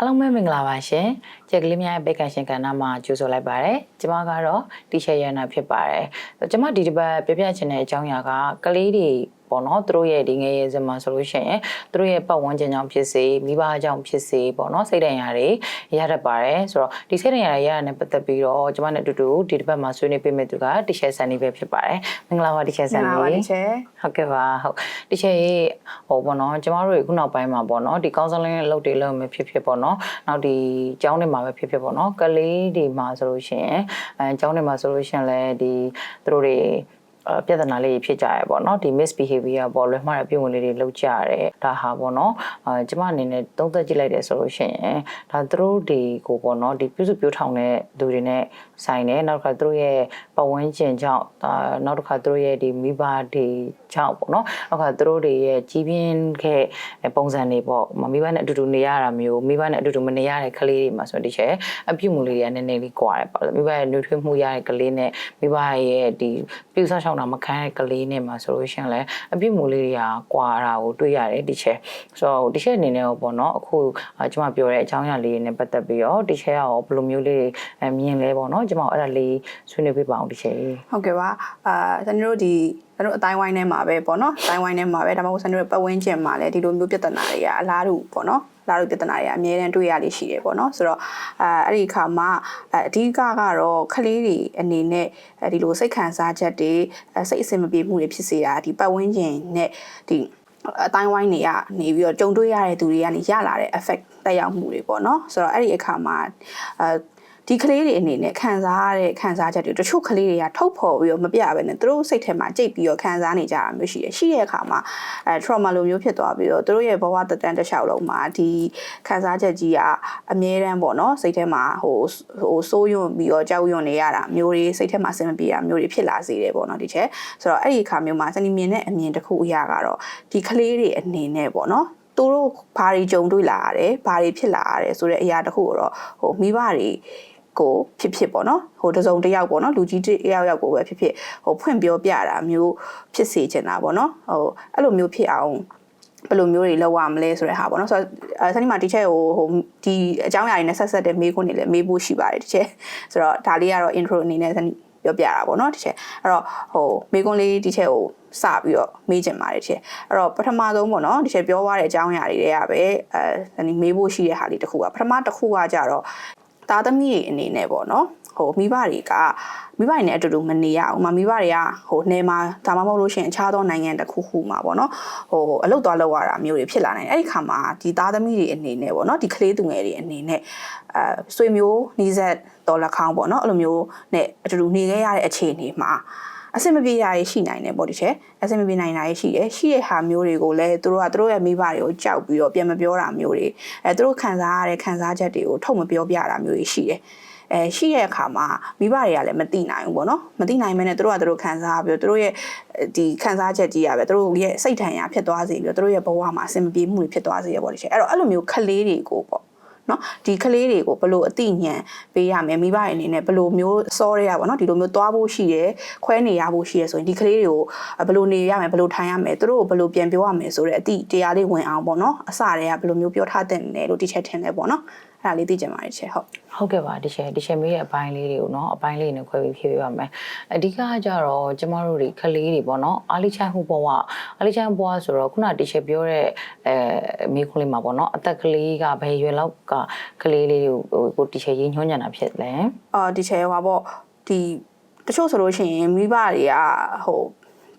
အားလုံးပဲမင်္ဂလာပါရှင်။ကြက်ကလေးများရဲ့ဘေကန်ရှင်ကဏ္ဍမှာကြိုဆိုလိုက်ပါရစေ။ကျွန်မကတော့တီရှယ်ရနာဖြစ်ပါတယ်။ကျွန်မဒီတစ်ပတ်ပြပြချင်တဲ့အကြောင်းအရာကကလေးတွေ ပေါ့နော်သူတို့ရဲ့ဒီငယ်ရဲ့ဇမဆိုလို့ရှိရင်သူတို့ရဲ့ပတ်ဝန်းကျင်ကြောင့်ဖြစ်စေမိဘကြောင့်ဖြစ်စေပေါ့နော်စိတ်ဒဏ်ရာတွေရတတ်ပါတယ်ဆိုတော့ဒီစိတ်ဒဏ်ရာတွေရရတဲ့ပတ်သက်ပြီးတော့ကျွန်မနဲ့အတူတူဒီတစ်ပတ်မှာဆွေးနွေးပေးမယ့်သူကတီရှယ်ဆန်နီပဲဖြစ်ပါတယ်မင်္ဂလာပါတီရှယ်ဆန်နီပါတချေဟုတ်ကဲ့ပါဟုတ်တချို့ရေးဟိုပေါ့နော်ကျမတို့တွေခုနောက်ပိုင်းမှာပေါ့နော်ဒီ counseling လုပ်တွေလုပ်မယ်ဖြစ်ဖြစ်ပေါ့နော်နောက်ဒီကျောင်းတွေမှာပဲဖြစ်ဖြစ်ပေါ့နော်ကလေးတွေမှာဆိုလို့ရှိရင်အဲကျောင်းတွေမှာဆိုလို့ရှိရင်လည်းဒီသူတို့တွေအ ပြဿနာလေးဖြစ်ကြရပေါ့နော်ဒီ misbehavior ပေါ့လွယ်မှားတဲ့ပြုံးဝင်လေးတွေလောက်ကြရတယ်ဒါဟာပေါ့နော်အဲကျမအနေနဲ့သုံးသက်ကြည့်လိုက်တယ်ဆိုလို့ရှိရင်ဒါသူတို့တွေကိုပေါ့နော်ဒီပြုစုပြောထောင်တဲ့လူတွေနဲ့ဆိုင်တယ်နောက်တစ်ခါသူတို့ရဲ့ပတ်ဝန်းကျင်ကြောင့်ဒါနောက်တစ်ခါသူတို့ရဲ့ဒီမိဘတွေကြောင့်ပေါ့နော်နောက်တစ်ခါသူတို့တွေရဲ့ကြီးပြင်းခဲ့ပုံစံတွေပေါ့မိဘနဲ့အတူတူနေရတာမျိုးမိဘနဲ့အတူတူမနေရတဲ့ကလေးတွေမှာဆိုဒီချက်အပြုတ်မှုလေးတွေကနည်းနည်းလေးကွာတယ်ပေါ့မိဘရဲ့နှွေးထွေးမှုရတဲ့ကလေးနဲ့မိဘရဲ့ဒီပြုဆောက်ရှောက်တာမခံတဲ့ကလေးနဲ့မှာဆိုလို့ရှိရင်လည်းအပြုတ်မှုလေးတွေကကွာတာကိုတွေ့ရတယ်ဒီချက်ဆိုတော့ဒီချက်အနေနဲ့ပေါ့နော်အခုကျွန်မပြောတဲ့အကြောင်းအရာလေးတွေနဲ့ပတ်သက်ပြီးတော့ဒီချက်ရောဘယ်လိုမျိုးလေးမြင်လဲပေါ့နော်ကျွန်မအဲ့ဒါလေးဆွေးနွေးပြပါအောင်ဒီချက်ဟုတ်ကဲ့ပါအာကျွန်တော်တို့ဒီကျွန်တော်အတိုင်းဝိုင်းထဲမှာပဲပေါ့နော်အတိုင်းဝိုင်းထဲမှာပဲဒါမှမဟုတ်ကျွန်တော်တို့ပတ်ဝန်းကျင်မှာလည်းဒီလိုမျိုးပြဿနာတွေကအလားတူပေါ့နော် လာတို့ပြဿနာတွေအများတန်းတွေ့ရလိမ့်ရှိတယ်ပေါ့နော်ဆိုတော့အဲအဲ့ဒီအခါမှာအဓိကကတော့ကလေးတွေအနေနဲ့ဒီလိုစိတ်ခံစားချက်တွေစိတ်အဆင်မပြေမှုတွေဖြစ်စေတာဒီပတ်ဝန်းကျင်နဲ့ဒီအတိုင်းဝိုင်းတွေကနေပြီးတော့ကြုံတွေ့ရတဲ့သူတွေကနေရလာတဲ့ effect တက်ရောက်မှုတွေပေါ့နော်ဆိုတော့အဲ့ဒီအခါမှာအဲ ဒီကလေးတွေအနေနဲ့ခံစားရတဲ့ခံစားချက်တွေတချို့ကလေးတွေကထုတ်ဖော်ပြီးတော့မပြဘဲနဲ့သူတို့စိတ်ထဲမှာကြိတ်ပြီးတော့ခံစားနေကြတာမျိုးရှိတယ်ရှိတဲ့အခါမှာအဲ trauma လိုမျိုးဖြစ်သွားပြီးတော့သူတို့ရဲ့ဘဝတတန်းတစ်လျှောက်လုံးမှာဒီခံစားချက်ကြီးကအမြဲတမ်းပေါ့နော်စိတ်ထဲမှာဟိုဟိုစိုးရွံ့ပြီးတော့ကြောက်ရွံ့နေရတာမျိုးတွေစိတ်ထဲမှာဆင်မပြေတာမျိုးတွေဖြစ်လာစေတယ်ပေါ့နော်ဒီချက်ဆိုတော့အဲ့ဒီအခါမျိုးမှာစနီမြင်တဲ့အမြင်တစ်ခုအရာကတော့ဒီကလေးတွေအနေနဲ့ပေါ့နော်သူတို့ဘာတွေကြုံတွေ့လာရတယ်ဘာတွေဖြစ်လာရတယ်ဆိုတဲ့အရာတစ်ခုတော့ဟိုမိဘတွေ ကိုဖြစ်ဖြစ်ပေါ့နော်ဟိုတစုံတစ်ယောက်ပေါ့နော်လူကြီးတစ်ယောက်ယောက်ကိုပဲဖြစ်ဖြစ်ဟိုဖွင့်ပြောပြတာမျိုးဖြစ်စေချင်တာပေါ့နော်ဟိုအဲ့လိုမျိုးဖြစ်အောင်ဘယ်လိုမျိုးတွေလောက်ရမလဲဆိုတဲ့ဟာပေါ့နော်ဆိုတော့ဆန်နီမာတီချက်ကိုဟိုဒီအကြောင်းအရာတွေနဲ့ဆက်ဆက်တဲ့မေးခွန်းတွေလည်းမေးဖို့ရှိပါတယ်တစ်ချက်ဆိုတော့ဒါလေးကတော့ intro အနေနဲ့ဆန်နီပြောပြတာပေါ့နော်တစ်ချက်အဲ့တော့ဟိုမေးခွန်းလေးတစ်ချက်ကိုစပြီးတော့မေးချင်ပါတယ်တစ်ချက်အဲ့တော့ပထမဆုံးပေါ့နော်တစ်ချက်ပြောသွားတဲ့အကြောင်းအရာတွေတွေကပဲအဲဆန်နီမေးဖို့ရှိတဲ့ဟာလေးတစ်ခုကပထမတစ်ခုကကြတော့ သားသမီးတွေအနေနဲ့ပေါ့နော်ဟိုမိဘတွေကမိဘတွေနဲ့အတူတူမနေရအောင်မမိဘတွေကဟိုနေမှာဒါမှမဟုတ်လို့ရှိရင်အခြားသောနိုင်ငံတစ်ခုခုမှာပေါ့နော်ဟိုအလုပ်သွားလုပ်ရတာမျိုးတွေဖြစ်လာနိုင်တယ်အဲ့ဒီခါမှာဒီသားသမီးတွေအနေနဲ့ပေါ့နော်ဒီကလေးသူငယ်တွေအနေနဲ့အဲဆွေမျိုးနီးစပ်တော်လက်ခေါင်းပေါ့နော်အဲ့လိုမျိုးနဲ့အတူတူနေခဲ့ရတဲ့အခြေအနေမှာ အဆင်မပြေတာတွေရှိနိုင်တယ်ပေါ့ဒီချက်အဆင်မပြေနိုင်တာတွေရှိတယ်ရှိတဲ့ဟာမျိုးတွေကိုလည်းသူတို့ကသူတို့ရဲ့မိဘတွေကိုကြောက်ပြီးတော့ပြန်မပြောတာမျိုးတွေအဲသူတို့ခံစားရတဲ့ခံစားချက်တွေကိုထုတ်မပြောပြတာမျိုးတွေရှိတယ်အဲရှိတဲ့အခါမှာမိဘတွေကလည်းမသိနိုင်ဘူးပေါ့နော်မသိနိုင်မဲနဲ့တို့ကတို့ခံစားပြီးတော့တို့ရဲ့ဒီခံစားချက်ကြီးရပဲတို့ရဲ့စိတ်ထန်ရာဖြစ်သွားစေပြီးတော့တို့ရဲ့ဘဝမှာအဆင်မပြေမှုတွေဖြစ်သွားစေရပေါ့ဒီချက်အဲ့တော့အဲ့လိုမျိုးခလေးတွေကိုပေါ့ နော်ဒီကလေးတွေကိုဘလို့အတိညာဏ်ပေးရမယ်မိဘရဲ့အနေနဲ့ဘလို့မျိုးစောရရပါတော့ဒီလိုမျိုးသွားဖို့ရှိတယ်ခွဲနေရဖို့ရှိရဆိုရင်ဒီကလေးတွေကိုဘလို့နေရမယ်ဘလို့ထိုင်ရမယ်သူတို့ကိုဘလို့ပြန်ပြောရမယ်ဆိုတဲ့အတိတရားလေးဝင်အောင်ပေါ့နော်အစတည်းကဘလို့မျိုးပြောထားတဲ့တယ်လို့ဒီချက်ထင်တယ်ပေါ့နော်အဲ့ ဒါလေးသိကြပါတယ်ရှယ်ဟုတ်ဟုတ်ကဲ့ပါဒီရှယ်ဒီရှယ်မေးရဲ့အပိုင်းလေးတွေကိုနော်အပိုင်းလေးနဲ့ခွဲပြီးဖြည့်ပေးပါမယ်အဓိကကြတော့ကျမတို့တွေခလေးတွေပေါ့နော်အားလိချိုင်ဟူဘဝအားလိချိုင်ဘဝဆိုတော့ခုနဒီရှယ်ပြောတဲ့အဲမေးခွန်းလေးမှာပေါ့နော်အသက်ကလေးကဘယ်ရွယ်လောက်ကခလေးလေးတွေကိုကိုဒီရှယ်ရင်းညွှန်းညံတာဖြစ်လဲအော်ဒီရှယ်ဟောပေါ့ဒီတချို့ဆိုလို့ရှိရင်မိဘတွေကဟို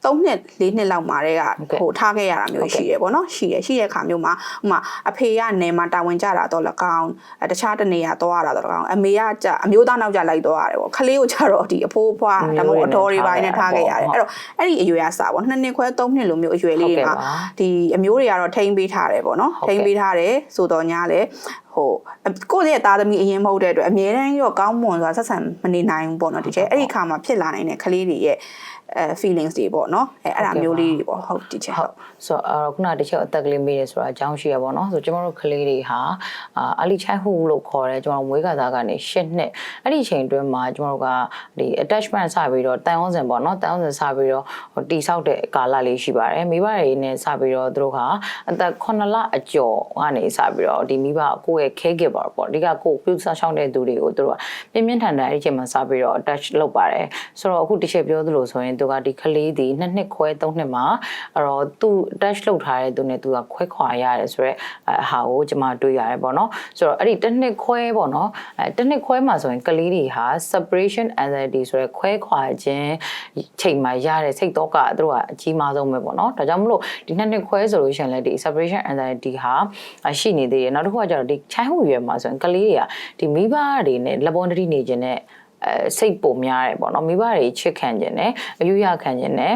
3နှစ်4နှစ်လောက်မှာတည်းကဟိုထားခဲ့ရတာမျိုးရှိတယ်ပေါ့နော်ရှိတယ်ရှိတဲ့အခါမျိုးမှာဥမာအဖေကနေမှာတာဝန်ကြတာတော့၎င်းတခြားတနေရာတော့ရတာတော့၎င်းအမေကကြအမျိုးသားနောက်ကြလိုက်တော့ရတယ်ပေါ့ခလေးကိုကြတော့ဒီအဖိုးအဖွားဒါမှမဟုတ်အတော်တွေပိုင်းနဲ့ထားခဲ့ရတယ်အဲ့တော့အဲ့ဒီအရွယ်ကစပေါ့2နှစ်ခွဲ3နှစ်လိုမျိုးအရွယ်လေးတွေမှာဒီအမျိုးတွေကတော့ထိမ့်ပေးထားတယ်ပေါ့နော်ထိမ့်ပေးထားတယ်ဆိုတော့ညာလေဟိုကိုယ့်ရဲ့သားသမီးအရင်မဟုတ်တဲ့အတွက်အမြဲတမ်းရောကောင်းမွန်စွာဆက်ဆံမနေနိုင်ဘူးပေါ့နော်ဒီကျဲအဲ့ဒီခါမှာဖြစ်လာနိုင်တဲ့ကလေးတွေရဲ့ အဲ feelings တွေပေါ့နော်အဲအဲ့ဒါမျိုးလေးတွေပေါ့ဟုတ်ဒီချက်ဟုဟုတ်တ်ဆိုတော့အဲ့တော့ခုနတစ်ချက်အသက်ကလေးမေးရဲဆိုတာအကြောင်းရှိရပါတော့ဆိုတော့ကျမတို့ကလေးတွေဟာအာ early childhood လို့ခေါ်တယ်ကျမတို့မွေးကစားကနေ၈နှစ်အဲ့ဒီအချိန်အတွင်းမှာကျမတို့ကဒီ attachment စပြီးတော့တန်အောင်စင်ပေါ့နော်တန်အောင်စင်စပြီးတော့ဟိုတိဆောက်တဲ့ကာလလေးရှိပါတယ်မိဘတွေနဲ့စပြီးတော့သူတို့ကအသက်9လအကျော်ကနေစပြီးတော့ဒီမိဘကိုယ့်ရဲ့ caregiver ပေါ့အဓိကကိုယ်ပြုစုဆောင်တဲ့သူတွေကိုသူတို့ကပြင်းပြင်းထန်ထန်အဲ့ဒီအချိန်မှာစပြီးတော့ attach လုပ်ပါတယ်ဆိုတော့အခုတစ်ချက်ပြောသလိုဆိုရင်သူကဒီကလေးဒီနှစ်နှစ်ခွဲသုံးနှစ်မှာအဲ့တော့သူ attach လုပ်ထားတဲ့သူနဲ့သူကခွဲခွာရတယ်ဆိုတော့အဟာကိုကျွန်မတွေ့ရတယ်ပေါ့နော်ဆိုတော့အဲ့ဒီတစ်နှစ်ခွဲပေါ့နော်အဲတစ်နှစ်ခွဲမှာဆိုရင်ကလေးတွေဟာ separation anxiety ဆိုတဲ့ခွဲခွာခြင်းချိန်မှာရတဲ့စိတ်တော့ကသူတို့ကအကြီးမားဆုံးပဲပေါ့နော်ဒါကြောင့်မလို့ဒီနှစ်နှစ်ခွဲဆိုလို့ရှိရင်လည်းဒီ separation anxiety ဟာရှိနေသေးတယ်နောက်တစ်ခုကကျတော့ဒီ childhood ရွယ်မှာဆိုရင်ကလေးတွေကဒီမိဘတွေနဲ့လက်ပေါ်တတိနေခြင်းနဲ့ အဲစိတ်ပုံများတယ်ပေါ့နော်မိဘတွေချစ်ခံခြင်းနဲ့အယူရခံခြင်းနဲ့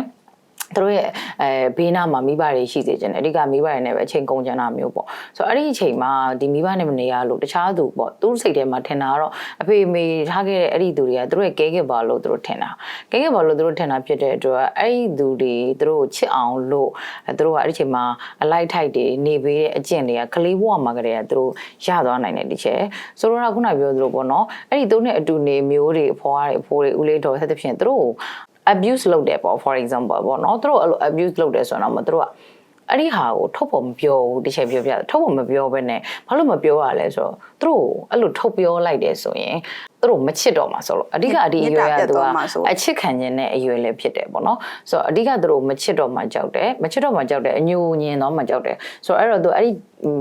သူတို့ရဲ့အဲဘေးနားမှာမိဘတွေရှိစေချင်တယ်အဓိကမိဘတွေနဲ့ပဲအချိန်ကုန်ကြတာမျိုးပေါ့ဆိုတော့အဲ့ဒီအချိန်မှာဒီမိဘနဲ့မနေရလို့တခြားသူပေါ့သူ့စိတ်ထဲမှာထင်တာကတော့အဖေအမေထားခဲ့တဲ့အဲ့ဒီသူတွေကသူတို့ရဲ့ကဲခဲ့ပါလို့သူတို့ထင်တာကဲခဲ့ပါလို့သူတို့ထင်တာဖြစ်တဲ့အတွက်အဲ့ဒီသူတွေသူတို့ကိုချစ်အောင်လို့အဲသူတို့ကအဲ့ဒီအချိန်မှာအလိုက်ထိုက်တွေနေပေးတဲ့အကျင့်တွေကကလေးဘဝမှာကတည်းကသူတို့ရသွားနိုင်တယ်ဒီချက်ဆိုတော့ခုနပြောသလိုပေါ့နော်အဲ့ဒီသူနဲ့အတူနေမျိုးတွေအဖွားတွေအဖိုးတွေဦးလေးတော်ဆက်သဖြင့်သူတို့ကို abuse လုပ်တယ်ပေါ့ for example ပေါ့နော်သူတို့အဲ့လို abuse လုပ်တယ်ဆိုတော့မှသူတို့ကအဲ့ဒီဟာကိုထုတ်ဖို့မပြောဘူးတချက်ပြောပြထုတ်ဖို့မပြောဘဲနဲ့ဘာလို့မပြောရလဲဆိုတော့သူတို့အဲ့လိုထုတ်ပြောလိုက်တယ်ဆိုရင် သူတို့မချစ်တော့မှာဆိုလို့အဓိကအဒီအရွယ်ကသူကအချစ်ခံခြင်းနဲ့အရွယ်လည်းဖြစ်တယ်ပေါ့နော်ဆိုတော့အဓိကသူတို့မချစ်တော့မှကြောက်တယ်မချစ်တော့မှကြောက်တယ်အညိုညင်တော့မှကြောက်တယ်ဆိုတော့အဲ့တော့သူအဲ့ဒီ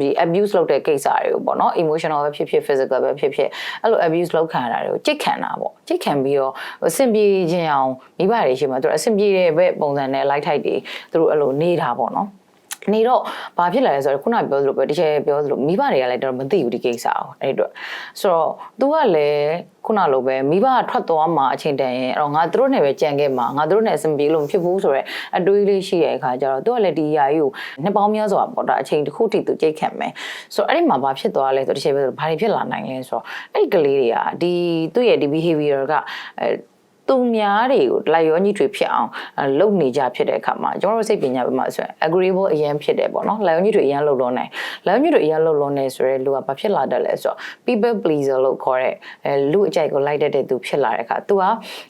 ဒီ abuse လုပ်တဲ့ကိစ္စတွေကိုပေါ့နော် emotional ပဲဖြစ်ဖြစ် physical ပဲဖြစ်ဖြစ်အဲ့လို abuse လုပ်ခံရတာတွေကိုကြိတ်ခံတာပေါ့ကြိတ်ခံပြီးတော့အဆင်ပြေခြင်းအောင်မိဘတွေရှိမှသူတို့အဆင်ပြေတဲ့ဘက်ပုံစံနဲ့ light type တွေသူတို့အဲ့လိုနေတာပေါ့နော် နေတော့ဘာဖြစ်လာလဲဆိုတော့ခုနပြောသလိုပဲတကယ်ပြောသလိုမိဘတွေကလည်းတော့မသိဘူးဒီကိစ္စအောင်အဲ့တော့ဆိုတော့ तू ကလည်းခုနလိုပဲမိဘကထွက်သွားမှာအချိန်တန်ရင်အဲ့တော့ငါတို့နဲ့ပဲကြံခဲ့မှာငါတို့နဲ့အဆင်ပြေလို့မဖြစ်ဘူးဆိုတော့အတွေးလေးရှိတဲ့အခါကျတော့သူကလည်းဒီယာကြီးကိုနှစ်ပေါင်းများစွာပေါ့ဒါအချိန်တစ်ခုထိသူကြိတ်ခံမယ်ဆိုတော့အဲ့ဒီမှာဘာဖြစ်သွားလဲဆိုတော့တကယ်ပဲဘာတွေဖြစ်လာနိုင်လဲဆိုတော့အဲ့ဒီကလေးတွေကဒီသူ့ရဲ့ဒီ behavior ကအဲ သူများတွေကိုလိုက်ရောညှိထွေဖြစ်အောင်လုပ်နေကြဖြစ်တဲ့အခါမှာကျွန်တော်တို့စိတ်ပညာဘက်မှာဆိုရင် agreeable အရင်ဖြစ်တယ်ပေါ့နော်လိုက်ရောညှိထွေအရင်လုပ်လို့နိုင်လိုက်ရောညှိထွေအရင်လုပ်လို့နိုင်ဆိုရဲလူကဘာဖြစ်လာတယ်လဲဆိုတော့ people pleaser လို့ခေါ်တဲ့အဲလူအကြိုက်ကိုလိုက်တတ်တဲ့သူဖြစ်လာတဲ့အခါ तू က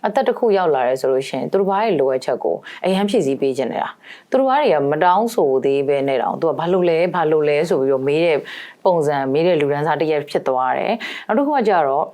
အသက်တစ်ခုရောက်လာတယ်ဆိုလို့ရှိရင်သူတို့ဘာရဲ့လိုအပ်ချက်ကိုအရင်ဖြည့်ဆည်းပေးခြင်းနေတာသူတို့ဘာတွေကမတောင်းဆိုသေးပဲနဲ့တောင် तू ကဘာလို့လဲဘာလို့လဲဆိုပြီးတော့မေးတဲ့ပုံစံမေးတဲ့လူဒန်းစားတစ်ရက်ဖြစ်သွားတယ်နောက်တစ်ခုကကြတော့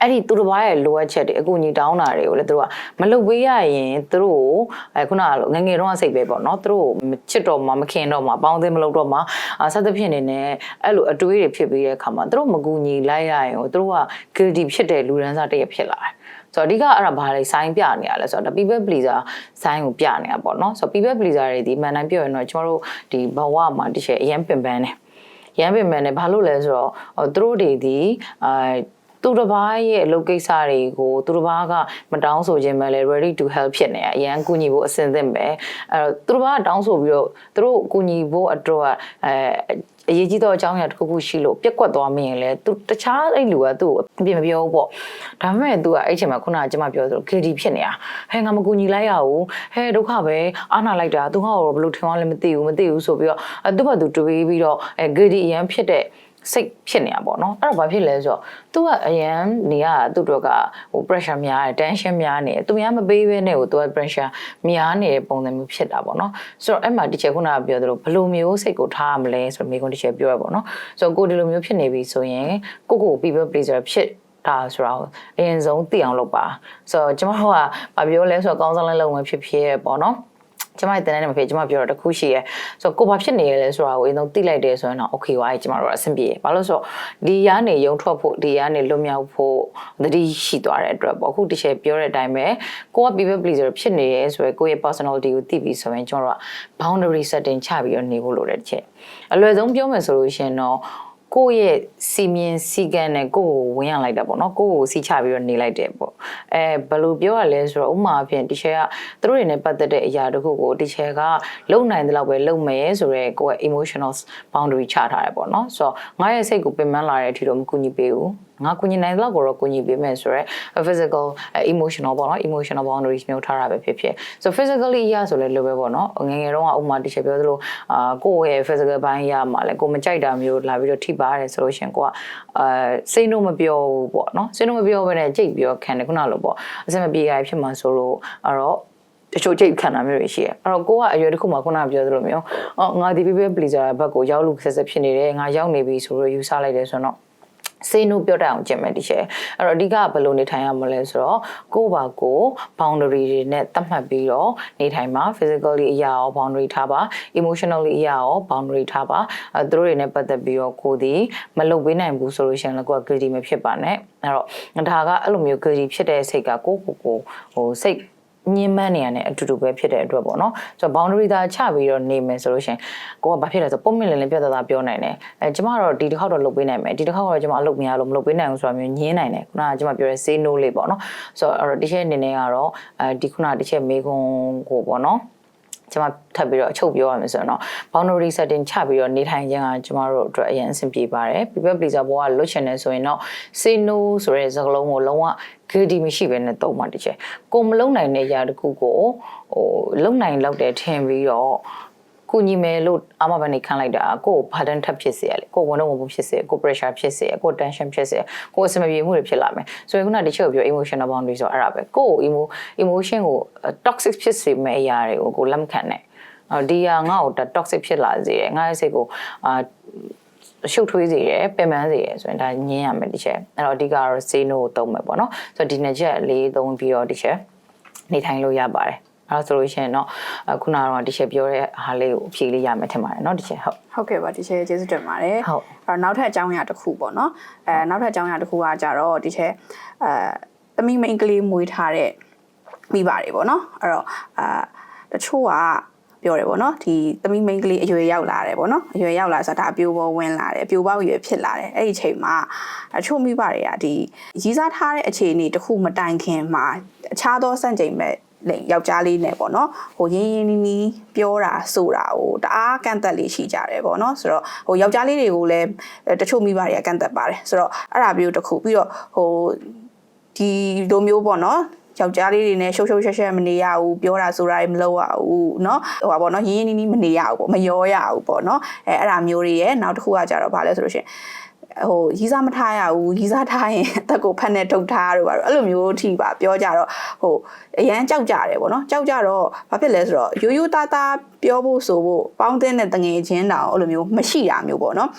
အဲ့ဒီသူတို့ဘာရဲ့လိုအပ်ချက်တွေအကူအညီတောင်းတာတွေကိုလည်းသူတို့ကမလုပ်ပေးရရင်သူတို့ကိုအဲခုနကလိုငယ်ငယ်တော့စိတ်ပဲပေါ့နော်သူတို့ကိုမချစ်တော့မှမခင်တော့မှပေါင်းသင်းမလုပ်တော့မှအာဆက်သဖြင့်နေနဲ့အဲ့လိုအတွေးတွေဖြစ်ပြီးတဲ့အခါမှာသူတို့မကူညီလိုက်ရရင်သူတို့က guilty ဖြစ်တဲ့လူဒန်းစားတစ်ရက်ဖြစ်လာတယ်ဆိုတော့အဓိကအဲ့ဒါဘာလဲဆိုင်းပြနေရလဲဆိုတော့ people pleaser ဆိုင်းကိုပြနေတာပေါ့နော်ဆိုတော့ people pleaser တွေဒီမှန်တိုင်းပြောရင်တော့ကျွန်တော်တို့ဒီဘဝမှာတချို့အရင်ပင်ပန်းနေရမ်းပင်ပန်းနေဘာလို့လဲဆိုတော့သူတို့တွေဒီအဲ သူတစ်ပါးရဲ့အလုပ်ကိစ္စတွေကိုသူတစ်ပါးကမတောင်းဆိုခြင်းပဲလေ ready to help ဖြစ်နေရအရန်ကူညီဖို့အဆင်သင့်ပဲအဲ့တော့သူတစ်ပါးကတောင်းဆိုပြီးတော့သူတို့ကူညီဖို့အတွက်အဲအရေးကြီးသောအကြောင်းအရာတစ်ခုခုရှိလို့ပြက်ကွက်သွားမရင်လဲသူတခြားအဲ့လူကသူ့ကိုအပြစ်မပြောဘူးပေါ့ဒါပေမဲ့ तू ကအဲ့ချိန်မှာခုနကကျွန်မပြောသလို guilty ဖြစ်နေတာဟဲငါမကူညီလိုက်ရဘူးဟဲဒုက္ခပဲအာနာလိုက်တာ तू ငါ့ကိုဘယ်လိုထင်သွားလဲမသိဘူးမသိဘူးဆိုပြီးတော့အဲသူ့ဘာသူတွေးပြီးတော့အဲ guilty အရန်ဖြစ်တဲ့ စိတ်ဖြစ်နေတာပေါ့နော်အဲ့တော့ဘာဖြစ်လဲဆိုတော့ तू ကအရန်နေရသူ့တို့ကဟို pressure များတယ် tension များနေတယ်သူများမပေးဘဲနဲ့ကို तू က pressure များနေတဲ့ပုံစံမျိုးဖြစ်တာပေါ့နော်ဆိုတော့အဲ့မှာတစ်ချက်ခုနကပြောသလိုဘယ်လိုမျိုးစိတ်ကိုထားရမလဲဆိုတော့မိကုန်းတစ်ချက်ပြောရပေါ့နော်ဆိုတော့ကိုဒီလိုမျိုးဖြစ်နေပြီဆိုရင်ကိုကို people pleaser ဖြစ်ဒါဆိုတော့အရင်ဆုံးသိအောင်လုပ်ပါဆိုတော့ကျွန်မတို့ကဘာပြောလဲဆိုတော့ကောင်းစားလဲလုပ်ဝင်ဖြစ်ဖြစ်ပေါ့နော် ကျမရဲ့တန်းနဲ့မဖြစ်ကျမပြောတော့တခုရှိရဲဆိုတော့ကိုဘာဖြစ်နေရလဲဆိုတာကိုအရင်ဆုံးသိလိုက်တယ်ဆိုရင်တော့ okay ပါကျမတို့အဆင်ပြေဘာလို့ဆိုတော့ဒီရနေရုံထွက်ဖို့ဒီရနေလွတ်မြောက်ဖို့သတိရှိသွားတဲ့အတွက်ပေါ့အခုတချေပြောတဲ့အတိုင်းပဲကိုက people pleaser ဖြစ်နေရဲဆိုရယ်ကိုရဲ့ personality ကိုသိပြီဆိုရင်ကျမတို့က boundary setting ချပြီးတော့နေဖို့လိုတဲ့တစ်ချက်အလွယ်ဆုံးပြောမယ်ဆိုလို့ရှိရင်တော့ ကိုယ့်ရဲ့စီမင်းစီကန်းနဲ့ကိုယ့်ကိုဝင်ရလိုက်တာပေါ့နော်ကိုယ့်ကိုစီချပြီးတော့နေလိုက်တယ်ပေါ့အဲဘယ်လိုပြောရလဲဆိုတော့ဥမာအဖြစ်တီချယ်ကသူတို့တွေနဲ့ပတ်သက်တဲ့အရာတခုကိုတီချယ်ကလုံနိုင်တဲ့လောက်ပဲလုံမယ်ဆိုတော့ကိုယ့်ရဲ့ emotional boundary ချထားတယ်ပေါ့နော်ဆိုတော့ငါရဲ့စိတ်ကိုပင်ပန်းလာတဲ့အထိတော့မကူညီပေးဘူး ငါကုညီနိုင်တဲ့လောက်ကိုတော့ကုညီပေးမယ်ဆိုတော့ physical emotional ပေါ့နော် emotional boundaries မျိုးထားတာပဲဖြစ်ဖြစ် so physically ရဆိုလဲလိုပဲပေါ့နော်ငယ်ငယ်တုန်းကဥပမာတစ်ချက်ပြောသလိုအာကိုယ့်ရဲ့ physical ဘိုင်းရမှာလဲကိုမကြိုက်တာမျိုးလာပြီးတော့ထိပါတယ်ဆိုလို့ရှင်ကိုကအာစိတ်လုံးမပြောဘူးပေါ့နော်စိတ်လုံးမပြောဘဲနဲ့ကြိတ်ပြီးတော့ခံတယ်ခုနလိုပေါ့အစမပြေရဖြစ်မှာဆိုလို့အဲ့တော့တချို့ကြိတ်ခံတာမျိုးတွေရှိရအဲ့တော့ကိုကအရွယ်တစ်ခုမှခုနကပြောသလိုမျိုးအော်ငါဒီ people pleaser ဘက်ကိုရောက်လို့ဆက်ဆက်ဖြစ်နေတယ်ငါရောက်နေပြီဆိုတော့ယူဆလိုက်တယ်ဆိုတော့ စေနိုပြောတတ်အောင်ကျင့်မယ်ဒီချက်အဲ့တော့အဓိကဘယ်လိုနေထိုင်ရမလဲဆိုတော့ကိုယ့်ဘာကို boundary တွေနဲ့သတ်မှတ်ပြီးတော့နေထိုင်ပါ physically အရာရော boundary ထားပါ emotionally အရာရော boundary ထားပါအဲသူတို့တွေနဲ့ပတ်သက်ပြီးတော့ကိုယ်ဒီမလုပ်ပေးနိုင်ဘူးဆိုလို့ရှိရင်လည်းကိုယ်က guilty မဖြစ်ပါနဲ့အဲ့တော့ဒါကအဲ့လိုမျိုး guilty ဖြစ်တဲ့စိတ်ကကိုယ့်ကိုယ်ကိုဟိုစိတ် ညင်မန်းနေရတဲ့အတူတူပဲဖြစ်တဲ့အတွက်ပေါ့နော်ဆိုတော့ boundary သားချပြီးတော့နေမယ်ဆိုလို့ရှိရင်ကိုကဘာဖြစ်လဲဆိုပုံမြင်လင်းလင်းပြတ်သားသားပြောနိုင်တယ်အဲကျမကတော့ဒီတစ်ခေါက်တော့လုပ်ပေးနိုင်မယ်ဒီတစ်ခေါက်ကတော့ကျမအလုပ်မရလို့မလုပ်ပေးနိုင်ဘူးဆိုတာမျိုးညင်းနိုင်တယ်ခုနကကျမပြောတဲ့ say no လေးပေါ့နော်ဆိုတော့အဲ့တော့တစ်ချက်အနေနဲ့ကတော့အဲဒီခုနတစ်ချက်မေးခွန်းကိုပေါ့နော်ကျွန်မထပ်ပြီးတော့အချုပ်ပြောရမယ်ဆိုတော့ boundary setting ချပြီးတော့နေထိုင်ခြင်းကကျမတို့အတွက်အရင်အဆင်ပြေပါတယ် people pleaser ဘောကလွတ်ချင်တယ်ဆိုရင်တော့ say no ဆိုတဲ့စကားလုံးကိုလုံးဝ guilty မရှိဘဲနဲ့တုံးမှတစ်ချက်ကိုမလုံနိုင်တဲ့အရာတစ်ခုကိုဟိုလုံနိုင်လောက်တယ်ထင်ပြီးတော့ကိုညီမယ်လို့အာမဘန်နေခံလိုက်တာကိုကို burden ထပ်ဖြစ်စေရလေကိုဝန်တော့ဝန်ဖြစ်စေကို pressure ဖြစ်စေကို tension ဖြစ်စေကိုအစမပြေမှုတွေဖြစ်လာမယ်ဆိုရင်ခုနတချို့ပြော emotional boundary ဆိုအဲ့ဒါပဲကို emotion ကို toxic ဖြစ်စေမယ့်အရာတွေကိုကိုလက်မခံနဲ့အော်ဒီဟာငါ့ကို toxic ဖြစ်လာစေတယ်ငါရဲ့စိတ်ကိုအာ ရှုပ်ထွေးစေတယ်ပင်ပန်းစေတယ်ဆိုရင်ဒါညင်းရမယ်ဒီချက်အဲ့တော့အဓိကတော့ say no ကိုသုံးမယ်ပေါ့နော်ဆိုတော့ဒီနှစ်ချက်လေးသုံးပြီးတော့ဒီချက်နေထိုင်လို့ရပါတယ်အဲ့ဒါဆိုလို့ရှိရင်တော့ခုနကတော့ဒီချက်ပြောတဲ့ဟာလေးကိုအဖြေလေးရမယ်ထင်ပါတယ်เนาะဒီချက်ဟုတ် ဟုတ်ကဲ့ပါဒီချက်ကျေးဇူးတင်ပါတယ် ဟုတ် အဲ့တော့နောက်ထပ်အကြောင်းအရာတစ်ခုပေါ့နော်အဲနောက်ထပ်အကြောင်းအရာတစ်ခုကကြတော့ဒီချက်အဲသမီးမိန်းကလေးမွေးထားတဲ့မိဘတွေပေါ့နော်အဲ့တော့အာတချို့က ပြောတယ်ပေါ့နော်ဒီသမီးမိန်းကလေးအရွယ်ရောက်လာတယ်ပေါ့နော်အရွယ်ရောက်လာဆိုတော့ဒါအပြိုပေါ်ဝင်လာတယ်အပြိုပေါက်ရွယ်ဖြစ်လာတယ်အဲ့ဒီအချိန်မှာအချို့မိဘတွေကဒီရီးစားထားတဲ့အခြေအနေတစ်ခုမတိုင်ခင်မှာအခြားသောစံချိန်မဲ့လေယောက်ျားလေးနဲ့ပေါ့နော်ဟိုရင်းရင်းနီးနီးပြောတာဆိုတာဟိုတအားကန့်သက်လေးရှိကြတယ်ပေါ့နော်ဆိုတော့ဟိုယောက်ျားလေးတွေကိုလည်းတချို့မိဘတွေကကန့်သက်ပါတယ်ဆိုတော့အဲ့ဒါမျိုးတစ်ခုပြီးတော့ဟိုဒီလိုမျိုးပေါ့နော် ယောက်ျားလေးတွေနဲ့ရှုပ်ရှုပ်ရှက်ရှက်မနေရဘူးပြောတာဆိုတာတွေမလုပ်ရဘူးเนาะဟိုပါပေါ့နော်ရင်းရင်းနီးနီးမနေရဘူးပေါ့မရောရဘူးပေါ့နော်အဲအဲ့ဒါမျိုးတွေရဲ့နောက်တစ်ခုကကြတော့ဗာလဲဆိုလို့ရှိရင်ဟိုရီးစားမထားရဘူးရီးစားထားရင်အသက်ကိုဖက်နဲ့ထုတ်ထားတို့ပါတော့အဲ့လိုမျိုးထိပါပြောကြတော့ဟိုအရန်ကြောက်ကြတယ်ပေါ့နော်ကြောက်ကြတော့ဘာဖြစ်လဲဆိုတော့ရိုးရိုးသားသားပြောဖို့ဆိုဖို့ပေါင်းတဲ့နဲ့တငယ်ချင်းတောင်အဲ့လိုမျိုးမရှိတာမျိုးပေါ့နော်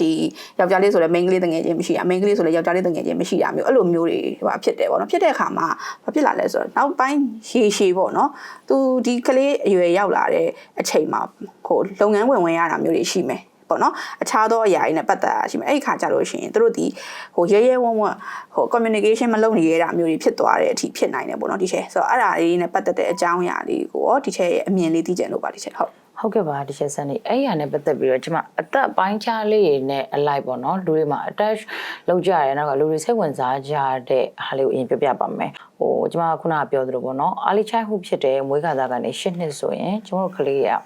ဒီယောက်ျားလေးဆိုလည်းမိန်းကလေးတငယ်ချင်းမရှိတာမိန်းကလေးဆိုလည်းယောက်ျားလေးတငယ်ချင်းမရှိတာမျိုးအဲ့လိုမျိုးတွေဟိုဖြစ်တယ်ပေါ့နော်ဖြစ်တဲ့အခါမှာဘာဖြစ်လာလဲဆိုတော့နောက်ပိုင်းရှည်ရှည်ပေါ့နော်သူဒီကလေးအရွယ်ရောက်လာတဲ့အချိန်မှာဟိုလုပ်ငန်းဝင်ဝင်ရတာမျိုးတွေရှိမယ်ပေါ့နော်အခြားသောအရာတွေနဲ့ပတ်သက်တာရှိမယ်အဲ့ဒီခါကျလို့ရှိရင်တို့ဒီဟိုရဲရဲဝံ့ဝံ့ဟို communication မလုပ်နေရတာမျိုးတွေဖြစ်သွားတဲ့အထိဖြစ်နိုင်တယ်ပေါ့နော်ဒီချက်ဆိုတော့အဲ့ဒါလေးနဲ့ပတ်သက်တဲ့အကြောင်းအရာလေးကိုရောဒီချက်ရဲ့အမြင်လေးသိကြလို့ပါဒီချက်ဟုတ် ဟုတ်ကဲ့ပါဒီချက်စံနေအဲ့ရနဲ့ပတ်သက်ပြီးတော့ကျွန်မအသက်ပိုင်းခြားလေးတွေနဲ့အလိုက်ပေါ့နော်လူတွေမှာ attach လုပ်ကြရတယ်နောက်ကလူတွေစိတ်ဝင်စားကြတဲ့ဟာလေးကိုအရင်ပြပြပါမယ်ဟိုကျွန်မကခုနကပြောသလိုပေါ့နော် early childhood ဖြစ်တဲ့မွေးခါသားကနေ၈နှစ်ဆိုရင်ကျွန်တော်တို့ကလေးတွေက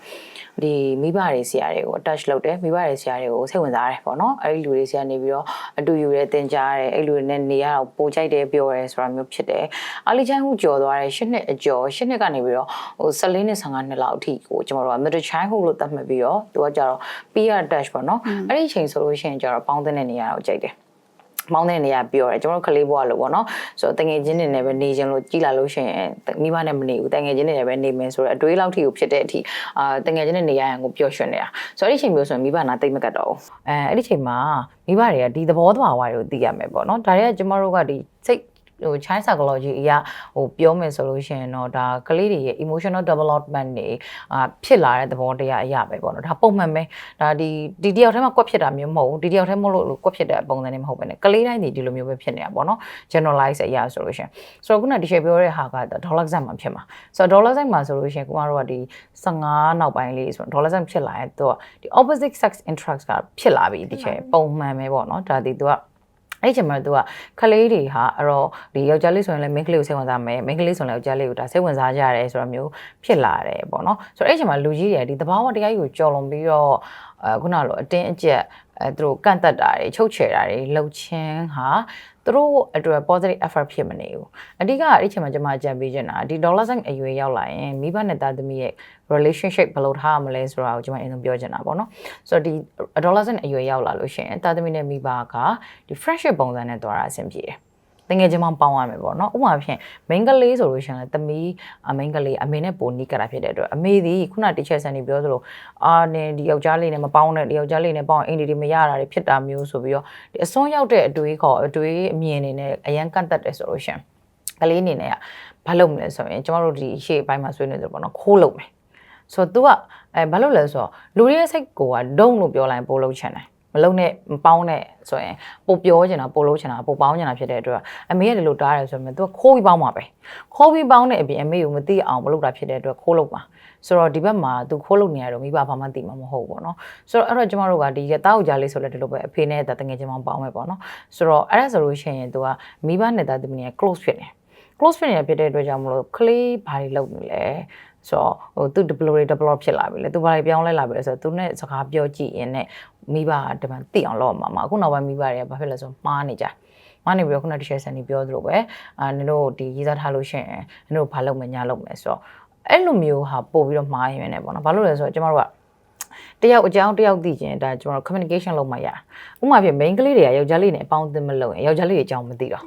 ဒီမိဘတွေဆရာတွေကို attach လုပ်တယ်မိဘတွေဆရာတွေကိုစိတ်ဝင်စားတယ်ပေါ့နော်အဲ့ဒီလူတွေဆရာနေပြီးတော့အတူယူရဲတင်ကြားတယ်အဲ့လူတွေနဲ့နေရတော့ပိုကြိုက်တယ်ပြောရဲဆိုတာမျိုးဖြစ်တယ် early childhood ကြော်သွားတယ်၈နှစ်အကျော်၈နှစ်ကနေပြီးတော့ဟို14နှစ်15နှစ်လောက်အထိကိုကျွန်တော်တို့က middle childhood လို့သတ်မှတ်ပြီးတော့သူကကြတော့ peer attach ပေါ့နော်အဲ့ဒီအချိန်ဆိုလို့ရှိရင်ကျတော့ပေါင်းတဲ့နေရတော့ကြိုက်တယ် မောင်းတဲ့နေရာပြောတယ်ကျွန်တော်တို့ကလေးဘွားလို့ပေါ့နော်ဆိုတော့တငယ်ချင်းတွေနဲ့ပဲနေခြင်းလို့ကြည်လာလို့ရှိရင်မိဘနဲ့မနေဘူးတငယ်ချင်းတွေနဲ့ပဲနေမယ်ဆိုတော့အတွေးလောက်ထိကိုဖြစ်တဲ့အထိအာတငယ်ချင်းတွေနေရရင်ကိုပျော်ရွှင်နေတာဆိုတော့အဲ့ဒီချိန်မျိုးဆိုရင်မိဘနာတိတ်မကတ်တော့ဘူးအဲအဲ့ဒီချိန်မှာမိဘတွေကဒီသဘောသဘာဝတွေကိုသိရမယ်ပေါ့နော်ဒါတွေကကျမတို့ကဒီစိတ် ဟို child psychology အရာဟိုပြောမယ်ဆိုလို့ရှိရင်တော့ဒါကလေးတွေရဲ့ emotional development တွေအာဖြစ်လာတဲ့သဘောတရားအရာပဲပေါ့နော်ဒါပုံမှန်ပဲဒါဒီဒီတယောက်တည်းမှာကွက်ဖြစ်တာမျိုးမဟုတ်ဘူးဒီတယောက်တည်းမဟုတ်လို့ကွက်ဖြစ်တဲ့ပုံစံတွေမဟုတ်ဘဲねကလေးတိုင်းဒီဒီလိုမျိုးပဲဖြစ်နေတာပေါ့နော် generalize အရာဆိုလို့ရှိရင်ဆိုတော့ခုနဒီချက်ပြောတဲ့ဟာက dollar sign မှာဖြစ်မှာဆိုတော့ dollar sign မှာဆိုလို့ရှိရင်ကိုမတို့ကဒီ15နောက်ပိုင်းလေးဆိုတော့ dollar sign ဖြစ်လာရင်သူကဒီ opposite sex interest ကဖြစ်လာပြီဒီချက်ပုံမှန်ပဲပေါ့နော်ဒါဒီသူက အဲ့ဒီချိန်မှာသူကခလေးတွေဟာအဲ့တော့ဒီယောက်ျားလေးဆိုရင်လည်းမိန်းကလေးကိုစိတ်ဝင်စားမယ်မိန်းကလေးဆိုရင်လည်းယောက်ျားလေးကိုဒါစိတ်ဝင်စားကြရတယ်ဆိုတော့မျိုးဖြစ်လာတယ်ပေါ့နော်ဆိုတော့အဲ့ဒီချိန်မှာလူကြီးတွေကဒီသဘာဝတရားကြီးကိုကြော်လွန်ပြီးတော့အဲခုနလိုအတင်းအကျပ် အဲသူတို့ကန့်တက်တာတွေချုပ်ချယ်တာတွေလှုပ်ချင်းဟာသူတို့အတွက် positive effort ဖြစ်မနေဘူးအဓိကအဲ့ဒီချိန်မှာကျွန်မကြံပေးချင်တာဒီ dollar sign အရွယ်ရောက်လာရင်မိဘနဲ့သားသမီးရဲ့ relationship ဘယ်လိုထားရမလဲဆိုတာကိုကျွန်မအရင်ဆုံးပြောချင်တာပေါ့နော်ဆိုတော့ဒီ dollar sign အရွယ်ရောက်လာလို့ရှိရင်သားသမီးနဲ့မိဘကဒီ friendship ပုံစံနဲ့တွားတာအဆင်ပြေတယ် တငယ်ချင်းမောင်ပေါင်းရမယ်ပေါ့နော်ဥပမာဖြင့် main ကလေးဆိုလို့ရှိရင်လည်းသမီးအ main ကလေးအမေနဲ့ပိုနီးကတာဖြစ်တဲ့အတွက်အမေဒီခုန teacher ဆန်နေပြောသလိုအာနေဒီယောက်ျားလေးနဲ့မပေါင်းနဲ့ဒီယောက်ျားလေးနဲ့ပေါင်းအိမ်ဒီဒီမရတာတွေဖြစ်တာမျိုးဆိုပြီးတော့ဒီအစွန်းရောက်တဲ့အတွေးခေါ်အတွေးအမြင်အနေနဲ့အရန်ကန့်သက်တယ်ဆိုလို့ရှိရင်ကလေးအနေနဲ့ကဘာလုပ်မလဲဆိုရင်ကျမတို့ဒီရှေ့အပိုင်းမှာဆွေးနွေးတယ်ပေါ့နော်ခိုးလုပ်မယ်ဆိုတော့ तू ကအဲဘာလုပ်လဲဆိုတော့လူတွေရဲ့စိတ်ကိုကဒုံလို့ပြောလိုက်ပို့လုပ်ချင်တယ် မလုံးနဲ့မပေါင်းနဲ့ဆိုရင်ပိုပြောချင်တာပိုလို့ချင်တာပိုပေါင်းချင်တာဖြစ်တဲ့အတွက်အမေကဒီလိုတားတယ်ဆိုရင် तू ခိုးပြီးပေါင်းမှာပဲခိုးပြီးပေါင်းတဲ့အပြင်အမေကိုမသိအောင်မလုပ်တာဖြစ်တဲ့အတွက်ခိုးလုပ်ပါဆိုတော့ဒီဘက်မှာ तू ခိုးလုပ်နေရတော့မိဘဘာမှသိမှာမဟုတ်ဘူးပေါ့နော်ဆိုတော့အဲ့တော့ကျမတို့ကဒီတားကိုကြားလေးဆိုလဲဒီလိုပဲအဖေနဲ့တငယ်ချင်းမောင်ပေါင်းမယ်ပေါ့နော်ဆိုတော့အဲ့ဒါဆိုလို့ရှိရင် तू ကမိဘနဲ့တာသမီးနဲ့ close ဖြစ်နေ close friend တွေဖြစ်တဲ့အတွက်ကြောင့်မလို့ကလေးဘာတွေလုပ်နေလဲဆိုတော့ဟိုသူ develop develop ဖြစ်လာပြီလေသူဘာတွေပြောင်းလဲလာပြီလဲဆိုတော့သူနဲ့စကားပြောကြည့်ရင်နဲ့ ဟ မိဘကဒီမှာသိအောင်လုပ်မှာမှာအခုနောက်ပိုင်းမိဘတွေကဘာဖြစ်လဲဆိုမှားနေကြမှားနေပြီးတော့ခုန teacher ဆန်နေပြောသလိုပဲအာနင်တို့ဒီရေးစားထားလို့ရှိရင်နင်တို့ဘာလုပ်မယ်ညာလုပ်မယ်ဆိုတော့အဲ့လိုမျိုးဟာပို့ပြီးတော့မှားရင်လည်းပေါ့နော်ဘာလို့လဲဆိုတော့ကျမတို့ကတယောက်အကြောင်းတယောက်သိခြင်းဒါကျွန်တော် communication လုပ်မှရဥပမာဖြစ် main ကလေးတွေကယောက်ျားလေးနဲ့အပေါင်းအသင်းမလုပ်ရင်ယောက်ျားလေးတွေအကြောင်းမသိတော့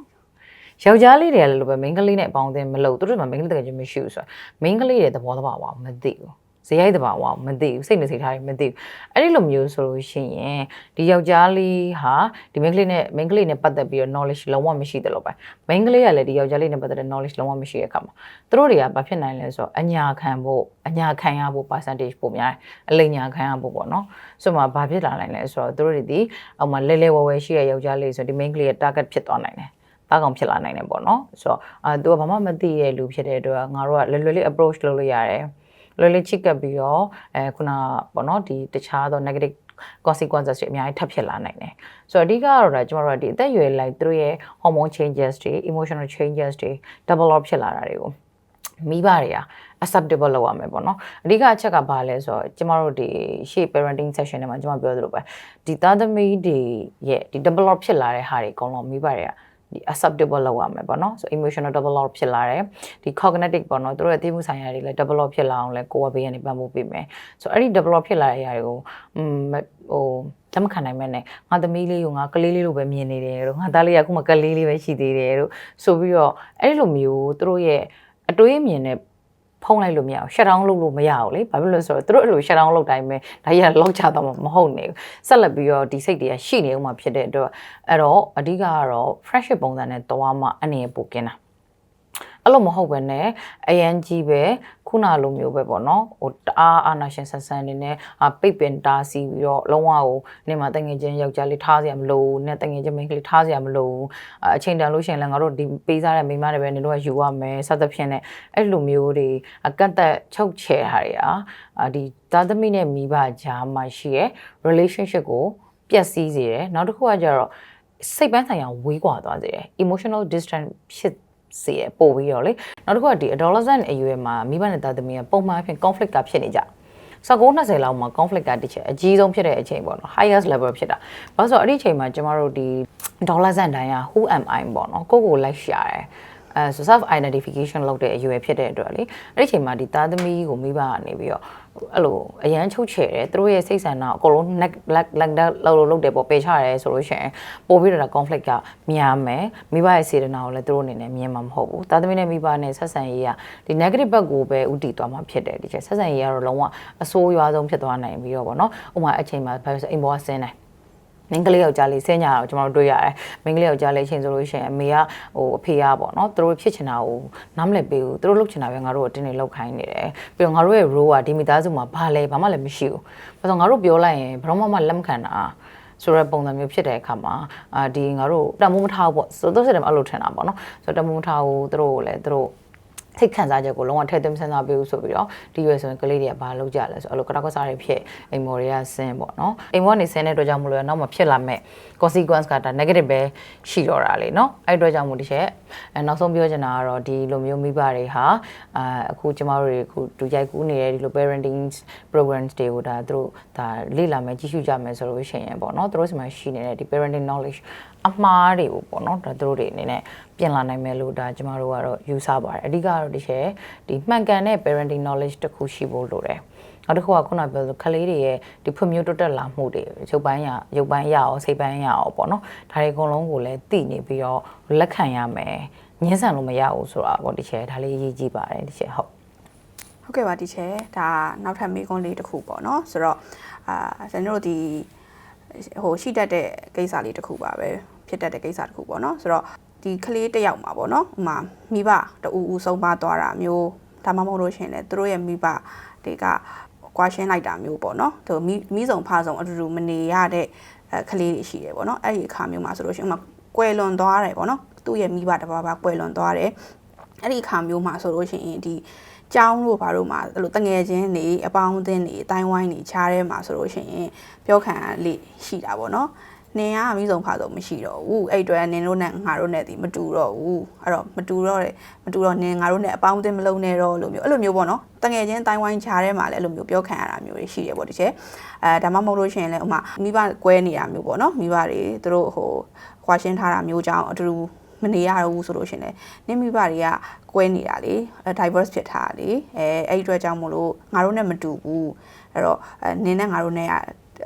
ယောက်ျားလေးတွေကလည်းလိုပဲ main ကလေးနဲ့အပေါင်းအသင်းမလုပ်သူတို့က main ကလေးတကယ်ချင်းမရှိဘူးဆိုတော့ main ကလေးတွေသဘောတဘာဝမသိဘူး ဇေယိုက်တဘာဝမသိဘူးစိတ်နေစိတ်ထားတွေမသိဘူးအဲ့ဒီလိုမျိုးဆိုလို့ရှိရင်ဒီယောက်ျားလေးဟာဒီ main ကလေးနဲ့ main ကလေးနဲ့ပတ်သက်ပြီးတော့ knowledge လုံးဝမရှိတယ်လို့ပဲ main ကလေးကလည်းဒီယောက်ျားလေးနဲ့ပတ်သက်တဲ့ knowledge လုံးဝမရှိတဲ့အခါမှာသူတို့တွေကဘာဖြစ်နိုင်လဲဆိုတော့အညာခံဖို့အညာခံရဖို့ percentage ပိုများတယ်အလိညာခံရဖို့ပေါ့နော်ဆိုတော့ဘာဖြစ်လာနိုင်လဲဆိုတော့သူတို့တွေဒီအောက်မှာလဲလဲဝဲဝဲရှိတဲ့ယောက်ျားလေးဆိုဒီ main ကလေးရဲ့ target ဖြစ်သွားနိုင်တယ်တားကောင်ဖြစ်လာနိုင်တယ်ပေါ့နော်ဆိုတော့အာသူကဘာမှမသိတဲ့လူဖြစ်တဲ့အတွက်ငါတို့ကလွယ်လွယ်လေး approach လုပ်လို့ရတယ် လွယ်လွယ်ချစ်ကပ်ပြီးတော့အဲခုနပေါ့နော်ဒီတခြားသော negative consequences တွေအများကြီးထပ်ဖြစ်လာနိုင်တယ်ဆိုတော့အဓိကကတော့ဒါကျမတို့ကဒီအသက်အရွယ်လိုက်သူတို့ရဲ့ hormone changes တွေ emotional changes တွေ develop ဖြစ်လာတာတွေကိုမိဘတွေက acceptable လုပ်ရမယ်ပေါ့နော်အဓိကအချက်ကဘာလဲဆိုတော့ကျမတို့ဒီရှေ့ parenting session တွေမှာကျမပြောသလိုပဲဒီသားသမီးတွေရဲ့ဒီ develop ဖြစ်လာတဲ့ဟာတွေအကုန်လုံးမိဘတွေက ဒီ acceptable လောက်ရမယ်ပေါ့နော်ဆို emotional develop ဖြစ်လာတယ်ဒီ cognitive ပေါ့နော်သူတို့ရဲ့သိမှုဆိုင်ရာတွေလည်း develop ဖြစ်လာအောင်လဲကိုယ်ကဘေးကနေပံ့ပိုးပေးမယ်ဆိုအဲ့ဒီ develop ဖြစ်လာတဲ့အရာတွေကိုอืมဟိုလက်မခံနိုင်မဲ့နဲ့ငါသမီးလေးကိုငါကလေးလေးလိုပဲမြင်နေတယ်တို့ငါသားလေးကအခုမှကလေးလေးပဲရှိသေးတယ်တို့ဆိုပြီးတော့အဲ့ဒီလိုမျိုးသူတို့ရဲ့အတွေးအမြင်နဲ့ ဖုံးလိုက်လို့မရဘူး shut down လုပ်လို့မရဘူးလေဘာဖြစ်လို့လဲဆိုတော့သူတို့အဲ့လို shut down လုပ်တိုင်းပဲဒါကြီးကလောက်ချတော့မဟုတ်နေဘူးဆက်လက်ပြီးတော့ဒီစိတ်တွေကရှိနေဦးမှာဖြစ်တဲ့အတွက်အဲ့တော့အဓိကကတော့ friendship ပုံစံနဲ့သွားမှအနေနဲ့ပိုကင်းတာအဲ့လိုမဟုတ်ပဲねအရန်ကြီးပဲ ခုနလိုမျိုးပဲပေါ့နော်ဟိုတအားအာနာရှင်ဆန်ဆန်နေနဲ့အာပိတ်ပင်တားစီပြီးတော့လုံးဝကိုနေမှာတငယ်ချင်းယောက်ျားလေးထားစရာမလိုနဲ့တငယ်ချင်းမိန်းကလေးထားစရာမလိုအချိန်တန်လို့ရှိရင်လည်းငါတို့ဒီပေးစားတဲ့မိန်းမတွေပဲနေတော့ယူရမယ်စသဖြင့်နဲ့အဲ့လိုမျိုးတွေအကန့်သက်ချုပ်ချယ်ဟာတွေอ่ะဒီသားသမီးနဲ့မိဘကြားမှာရှိရဲ့ relationship ကိုပျက်စီးစေတယ်နောက်တစ်ခုကကျတော့စိတ်ပန်းဆိုင်ရာဝေးကွာသွားစေတယ် emotional distance ဖြစ် စေရပို့ပြီးတော့လေနောက်တစ်ခုကဒီ adolescent အရွယ်မှာမိဘနဲ့သားသမီးကပုံမှန်အဖြစ် conflict ကဖြစ်နေကြ19 20လောက်မှာ conflict ကတစ်ချက်အကြီးဆုံးဖြစ်တဲ့အချိန်ပေါ့နော် highest level ဖြစ်တာဘာလို့ဆိုတော့အဲ့ဒီအချိန်မှာကျမတို့ဒီ adolescent တိုင်းက who am i ပေါ့နော်ကိုယ့်ကိုလိုက်ရှာတယ် အဲ self identification လုပ်တဲ့အရွယ်ဖြစ်တဲ့အတွက်လေအဲ့ဒီအချိန်မှာဒီသားသမီးကိုမိဘကနေပြီးတော့အဲ့လိုအရန်ချုပ်ချယ်တယ်သူတို့ရဲ့စိတ်ဆန္ဒအကုန်လုံး neck black black လောက်လို့လုပ်တယ်ပေါ့ပယ်ချရတယ်ဆိုလို့ရှိရင်ပို့ပြီးတော့ conflict ကများမယ်မိဘရဲ့စေတနာကိုလည်းသူတို့အနေနဲ့မြင်မှာမဟုတ်ဘူးသားသမီးနဲ့မိဘနဲ့ဆက်ဆံရေးကဒီ negative ဘက်ကိုပဲဥတည်သွားမှာဖြစ်တယ်ဒီချက်ဆက်ဆံရေးကတော့လုံးဝအဆိုးရွားဆုံးဖြစ်သွားနိုင်ပြီးတော့ဗောနော်ဥပမာအချိန်မှာဘာလို့ဆိုအိမ်ပေါ်ကဆင်းတယ် မင်းကလေးယောက်ျားလေးဆင်းကြတော့ကျွန်တော်တို့တွေ့ရတယ်မင်းကလေးယောက်ျားလေးအချိန်ဆိုလို့ရှိရင်အမေကဟိုအဖေကပေါ့နော်သူတို့ဖြစ်ချင်တာကိုနားမလည်ပေးဘူးသူတို့လုပ်ချင်တာပဲငါတို့ကိုတင်းနေလောက်ခိုင်းနေတယ်ပြီးတော့ငါတို့ရဲ့ role ကဒီမိသားစုမှာဘာလဲဘာမှလည်းမရှိဘူးဘာလို့ငါတို့ပြောလိုက်ရင်ဘယ်တော့မှလက်မခံတာဆိုတဲ့ပုံစံမျိုးဖြစ်တဲ့အခါမှာအာဒီငါတို့တမိုးမထားဘူးပေါ့ဆိုတော့သူစတယ်အဲ့လိုထင်တာပေါ့နော်ဆိုတော့တမိုးမထားဘူးသူတို့ကိုလည်းသူတို့ စိတ်ခံစားချက်ကိုလုံးဝထည့်သွင်းစဉ်းစားပေးဦးဆိုပြီးတော့ဒီရွယ်ဆိုရင်ကလေးတွေကဘာလုပ်ကြလဲဆိုတော့အဲ့လိုကတောက်ကစားတွေဖြစ်အိမ်မော်တွေကဆင်းပေါ့နော်အိမ်မော်ကနေဆင်းတဲ့အတွက်ကြောင့်မလို့ရနောက်မှဖြစ်လာမဲ့ consequence ကဒါ negative ပဲရှိတော့တာလေနော်အဲ့အတွက်ကြောင့်မို့ဒီချက်အဲနောက်ဆုံးပြောချင်တာကတော့ဒီလိုမျိုးမိဘတွေဟာအာအခုကျမတို့တွေအခုတူရိုက်ကူးနေတဲ့ဒီလို parenting programs တွေကိုဒါသူတို့ဒါလေ့လာမယ်ကြီးစုကြမယ်ဆိုလို့ရှိရင်ပေါ့နော်သူတို့စီမှာရှိနေတဲ့ဒီ parenting knowledge အမှားတွေကိုပေါ့နော်ဒါသူတို့တွေအနေနဲ့ပြင်လာနိုင်မယ်လို့ဒါကျမတို့ကတော့ယူဆပါတယ်အဓိကတော့ဒီချက်ဒီမှန်ကန်တဲ့ parenting knowledge တစ်ခုရှိဖို့လိုတယ်နောက်တစ်ခုကခုနပြောလို့ခလေးတွေရဲ့ဒီဖွံ့ဖြိုးတိုးတက်လာမှုတွေရုပ်ပိုင်းရရုပ်ပိုင်းရအောင်စိတ်ပိုင်းရအောင်ပေါ့နော်ဒါတွေအကုန်လုံးကိုလည်းသိနေပြီးတော့လက်ခံရမယ်ညှင်းဆန်လို့မရဘူးဆိုတာပေါ့ဒီချက်ဒါလေးအရေးကြီးပါတယ်ဒီချက်ဟုတ်ဟုတ်ကဲ့ပါတီချဲဒါနောက်ထပ်မေးခွန်းလေးတစ်ခုပေါ့နော်ဆိုတော့အာကျွန်တော်တို့ဒီဟိုရှိတတ်တဲ့ကိစ္စလေးတစ်ခုပါပဲ ဖြစ်တတ်တဲ့ကိစ္စတစ်ခုပေါ့နော်ဆိုတော့ဒီကလေးတစ်ယောက်မှာပေါ့နော်ဥမာမိဘတူဦးဆုံးပါသွားတာမျိုးဒါမှမဟုတ်လို့ရှရင်လေသူတို့ရဲ့မိဘတွေကကွာရှင်းလိုက်တာမျိုးပေါ့နော်သူမိမိဆုံးဖားဆုံးအတူတူမနေရတဲ့အဲကလေးတွေရှိတယ်ပေါ့နော်အဲ့ဒီအခါမျိုးမှာဆိုလို့ရှရင်ဥမာကွယ်လွန်သွားတယ်ပေါ့နော်သူ့ရဲ့မိဘတစ်ပါးပါကွယ်လွန်သွားတယ်အဲ့ဒီအခါမျိုးမှာဆိုလို့ရှိရင်ဒီကျောင်းတို့ဘာလို့မှာအဲ့လိုတငယ်ချင်းနေအပေါင်းအသင်းနေအတိုင်းဝိုင်းနေခြားထဲမှာဆိုလို့ရှိရင်ပြောခံရလေရှိတာပေါ့နော် နင်ကမိဆုံးဖာဆုံးမရှိတော့ဘူးအဲ့အတွက်နင်တို့နဲ့ငါတို့နဲ့ဒီမတူတော့ဘူးအဲ့တော့မတူတော့တယ်မတူတော့နင်ငါတို့နဲ့အပေါင်းအသင်းမလုံးနဲ့တော့လို့မျိုးအဲ့လိုမျိုးပေါ့နော်တငယ်ချင်းအတိုင်းဝိုင်းခြားထဲမှာလည်းအဲ့လိုမျိုးပြောခံရတာမျိုးတွေရှိတယ်ပေါ့ဒီချက်အဲဒါမှမဟုတ်လို့ရှိရင်လည်းဥမာမိဘကွဲနေတာမျိုးပေါ့နော်မိဘတွေသူတို့ဟိုခွာရှင်းထားတာမျိုးကြောင့်အတူတူမနေရတော့ဘူးဆိုလို့ရှရင်လေနင့်မိဘတွေကကွဲနေတာလေအဲ diverse ဖြစ်ထားတာလေအဲအဲ့ဒီအတွက်ကြောင့်မို့လို့ငါတို့နဲ့မတူဘူးအဲ့တော့အဲနင်းနဲ့ငါတို့နဲ့က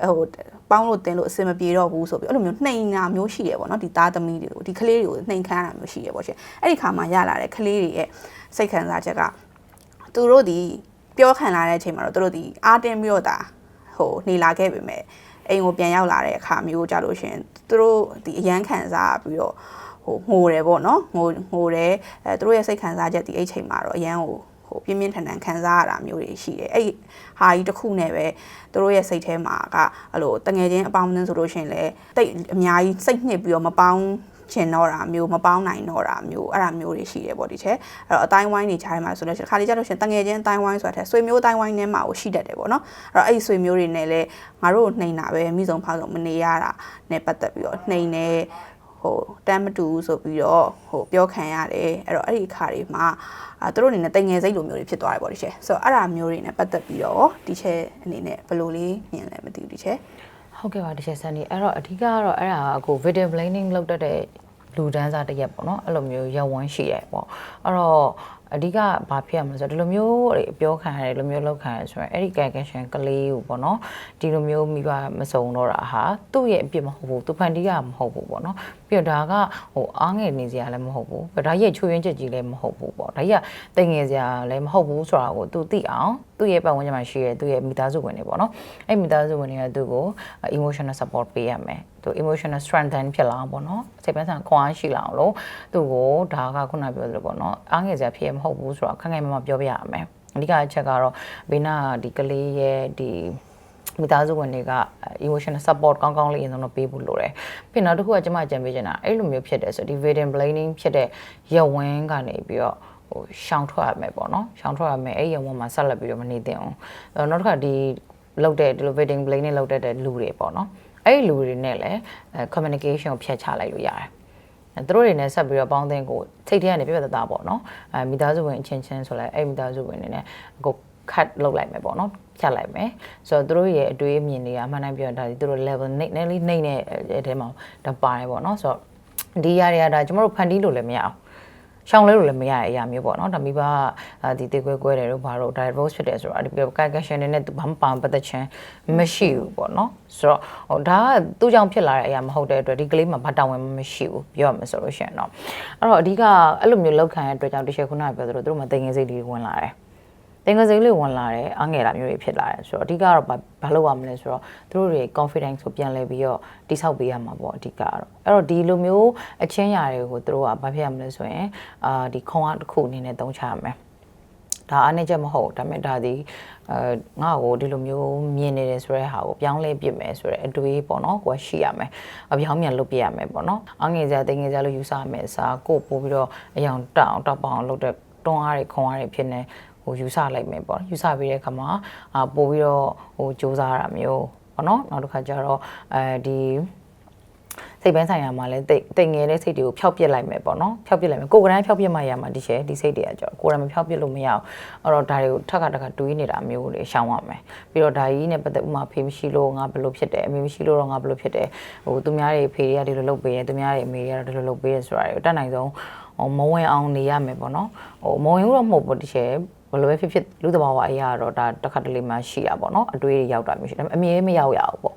ဟို ပေါင်းလို့တင်လို့အဆင်မပြေတော့ဘူးဆိုပြီးအဲ့လိုမျိုးနှိမ်တာမျိုးရှိတယ်ပေါ့နော်ဒီသားသမီးတွေကိုဒီကလေးတွေကိုနှိမ်ခမ်းတာမျိုးရှိတယ်ပေါ့ရှင်အဲ့ဒီခါမှာရလာတဲ့ကလေးတွေရဲ့စိတ်ခံစားချက်ကသူတို့ဒီပြောခံလာတဲ့အချိန်မှာတော့သူတို့ဒီအားတင်းပြီးတော့ဒါဟိုနေလာခဲ့ပေမဲ့အိမ်ကိုပြန်ရောက်လာတဲ့အခါမျိုးကြလို့ရှင်သူတို့ဒီအရန်ခံစားပြီးတော့ဟိုငိုတယ်ပေါ့နော်ငိုငိုတယ်အဲသူတို့ရဲ့စိတ်ခံစားချက်ဒီအဲ့ချိန်မှာတော့အရန်ဟို ဟိုပြင်းပြင်းထန်ထန်ခံစားရတာမျိုးတွေရှိတယ်အဲ့ဟာကြီးတစ်ခုနဲ့ပဲသူတို့ရဲ့စိတ်ထဲမှာကအဲ့လိုတငယ်ချင်းအပေါင်းအသင်းဆိုလို့ရှိရင်လည်းတိတ်အများကြီးစိတ်ညစ်ပြီးတော့မပေါင်းချင်တော့တာမျိုးမပေါင်းနိုင်တော့တာမျိုးအဲ့ဒါမျိုးတွေရှိတယ်ပေါ့ဒီချက်အဲ့တော့အတိုင်းဝိုင်းနေချားထဲမှာဆိုလို့ရှိရင်ခါလေးကြလို့ရှိရင်တငယ်ချင်းအတိုင်းဝိုင်းဆိုတာတဲ့ဆွေမျိုးအတိုင်းဝိုင်းထဲမှာကိုရှိတတ်တယ်ပေါ့နော်အဲ့တော့အဲ့ဒီဆွေမျိုးတွေနဲ့လည်းငါတို့နှိမ်တာပဲမိဆုံးဖောက်ဆုံးမနေရတာနဲ့ပတ်သက်ပြီးတော့နှိမ်နေ ဟိုတမ်းမတူဘူးဆိုပြီးတော့ဟိုပြောခံရတယ်အဲ့တော့အဲ့ဒီအခါတွေမှာအာသူတို့အနေနဲ့တိမ်ငယ်စိတ်လိုမျိုးတွေဖြစ်သွားတယ်ပေါ့ဒီချက်ဆိုတော့အဲ့ဒါမျိုးတွေနဲ့ပတ်သက်ပြီးတော့ဒီချက်အနေနဲ့ဘယ်လိုလေးမြင်လဲမသိဘူးဒီချက်ဟုတ်ကဲ့ပါတချင်ဆန်နေအဲ့တော့အဓိကကတော့အဲ့ဒါကကို video planning လုပ်တတ်တဲ့လူတန်းစားတစ်ရက်ပေါ့နော်အဲ့လိုမျိုးရဝန်းရှိရဲပေါ့အဲ့တော့ အဓိကဘာဖြစ်ရမလဲဆိုတော့ဒီလိုမျိုးတွေပြောခံရတယ်ဒီလိုမျိုးလောက်ခံရဆိုရင်အဲ့ဒီ calculation ကလေးကိုပေါ့နော်ဒီလိုမျိုးမိဘမစုံတော့တာဟာသူ့ရဲ့အပြစ်မဟုတ်ဘူးသူဖန်တီးရမဟုတ်ဘူးပေါ့နော်ပြီးတော့ဒါကဟိုအားငယ်နေစရာလည်းမဟုတ်ဘူးဒါရဲ့ချွေရင်းချက်ကြီးလည်းမဟုတ်ဘူးပေါ့ဒါကြီးကတိမ်ငယ်စရာလည်းမဟုတ်ဘူးဆိုတာကိုသူသိအောင်သူ့ရဲ့ပတ်ဝန်းကျင်မှာရှိတဲ့သူ့ရဲ့မိသားစုဝင်တွေပေါ့နော်အဲ့မိသားစုဝင်တွေကသူ့ကို emotional support ပေးရမယ် သူ emotional strengthen ဖြစ်လာအောင်ပေါ့နော်စိတ်ပန်းဆန်ခွန်အားရှိလာအောင်လို့သူ့ကိုဒါကခုနပြောသလိုပေါ့နော်အားငယ်စရာဖြစ်ရမဟုတ်ဘူးဆိုတော့ခိုင်ခိုင်မာမာပြောပြရမယ်အဓိကအချက်ကတော့ဘေးနာဒီကလေးရဲ့ဒီမိသားစုဝင်တွေက emotional support ကောင်းကောင်းလေးအရင်ဆုံးတော့ပေးဖို့လိုတယ်။ပြီးနောက်တစ်ခုကကျွန်မကြံပေးချင်တာအဲ့လိုမျိုးဖြစ်တယ်ဆိုဒီ victim blaming ဖြစ်တဲ့ရဝင်းကနေပြီးတော့ဟိုရှောင်ထွက်ရမယ်ပေါ့နော်။ရှောင်ထွက်ရမယ်အဲ့ရဝင်းမှာဆက်လက်ပြီးတော့မနေသင့်အောင်။အဲ့တော့နောက်တစ်ခါဒီလောက်တဲ့ဒီလို victim blaming နဲ့လောက်တဲ့လူတွေပေါ့နော်။ အဲ့ဒီလူတွေနဲ့လည်း communication ကိုဖျက်ချလိုက်လို့ရတယ်။အဲသူတို့တွေနဲ့ဆက်ပြီးတော့ပေါင်းသင်းကိုထိတ်ထဲကနေပြပြတသားပေါ့နော်အဲမိသားစုဝင်အချင်းချင်းဆိုလဲအဲ့မိသားစုဝင်တွေနဲ့ကို cut လုပ်လိုက်မယ်ပေါ့နော်ဖြတ်လိုက်မယ်ဆိုတော့သူတို့ရဲ့အတွေးအမြင်တွေကအမှန်တမ်းပြောတာဒီသူတို့ level နှိမ့်နေလေးနှိမ့်တဲ့အထဲမှာဒါပါတယ်ပေါ့နော်ဆိုတော့ဒီຢာတွေကဒါကျမတို့ဖန်တီးလို့လည်းမရအောင် ရှောင်းလဲလို့လည်းမရတဲ့အရာမျိုးပေါ့နော်ဒါမိဘဒီတေကွဲကွဲတယ်တို့ဘာလို့ divorce ဖြစ်တယ်ဆိုတော့ဒီ calculation နဲ့သူဘာမှပါပတ်သက်ခြင်းမရှိဘူးပေါ့နော်ဆိုတော့ဟိုဒါကသူ့ကြောင့်ဖြစ်လာတဲ့အရာမဟုတ်တဲ့အတွက်ဒီကလေးမှာဘာတာဝန်မှမရှိဘူးပြောရမှာဆိုလို့ရှိရင်တော့အဲ့တော့အဓိကအဲ့လိုမျိုးလောက်ခံရတဲ့အတွက်ကြောင့်တချို့ခုနကပြောသလိုသူတို့မှာတင်ငယ်စိတ်တွေဝင်လာတယ် တင်ငယ်စိတ်လေးဝင်လာတယ်အငယ်တာမျိုးတွေဖြစ်လာတယ်ဆိုတော့အဓိကတော့ဘာလုပ်ရမလဲဆိုတော့သူတို့တွေ confidence ကိုပြန်လဲပြီးတော့တိဆောက်ပေးရမှာပေါ့အဓိကတော့အဲ့တော့ဒီလိုမျိုးအချင်းရာတွေကိုသူတို့ကဘာဖြစ်ရမလဲဆိုရင်အာဒီခွန်အားတစ်ခုအနေနဲ့သုံးချရမယ်ဒါအားနေချက်မဟုတ်ဒါပေမဲ့ဒါဒီအဲငါ့ကိုဒီလိုမျိုးမြင်နေတယ်ဆိုတဲ့ဟာကိုပြောင်းလဲပြစ်မယ်ဆိုတဲ့အတွေးပေါ့နော်ကိုကရှိရမယ်အပြောင်းပြန်လုပ်ပြရမယ်ပေါ့နော်အငယ်စရာတင်ငယ်စရာလို့ယူဆရမယ်အစားကိုပို့ပြီးတော့အယောင်တောက်တောက်ပေါအောင်လုပ်တဲ့တွန်းအားတွေခွန်အားတွေဖြစ်နေ ဟိုယူဆလိုက်မယ်ပေါ့ယူဆပြီးတဲ့အခါမှာအာပို့ပြီးတော့ဟိုစူးစမ်းရတာမျိုးပေါ့နော်နောက်တစ်ခါကျတော့အဲဒီစိတ်ပိုင်းဆိုင်ရာမှာလည်းတိတ်တိတ်ငယ်တဲ့စိတ်တွေကိုဖျောက်ပစ်လိုက်မယ်ပေါ့နော်ဖျောက်ပစ်လိုက်မယ်ကိုယ်ကတိုင်းဖျောက်ပစ်မှရမှာဒီရှယ်ဒီစိတ်တွေကကြောကိုယ်ကတိုင်းမဖျောက်ပစ်လို့မရအောင်အဲ့တော့ဒါတွေကိုထပ်ခါတစ်ခါတွေးနေတာမျိုးတွေရှောင်ရမယ်ပြီးတော့ဒါကြီးနဲ့ပတ်သက်ဥမာဖေးမရှိလို့ငါဘယ်လိုဖြစ်တယ်အမေမရှိလို့တော့ငါဘယ်လိုဖြစ်တယ်ဟိုသူများတွေဖေတွေကဒီလိုလုပ်ပေးတယ်သူများတွေအမေတွေကဒီလိုလုပ်ပေးတယ်ဆိုတာတွေတတ်နိုင်ဆုံးဟိုမဝင်အောင်နေရမယ်ပေါ့နော်ဟိုမဝင်ဘူးတော့မဟုတ်ဘူးဒီရှယ်ဘယ် လိုပဲဖြစ်ဖြစ်လူသဘာဝအရာတော့ဒါတစ်ခါတလေမှရှိတာပေါ့နော်အတွေးတွေရောက်တာမျိုးရှိတယ်အမြဲမရောက်ရအောင်ပေါ့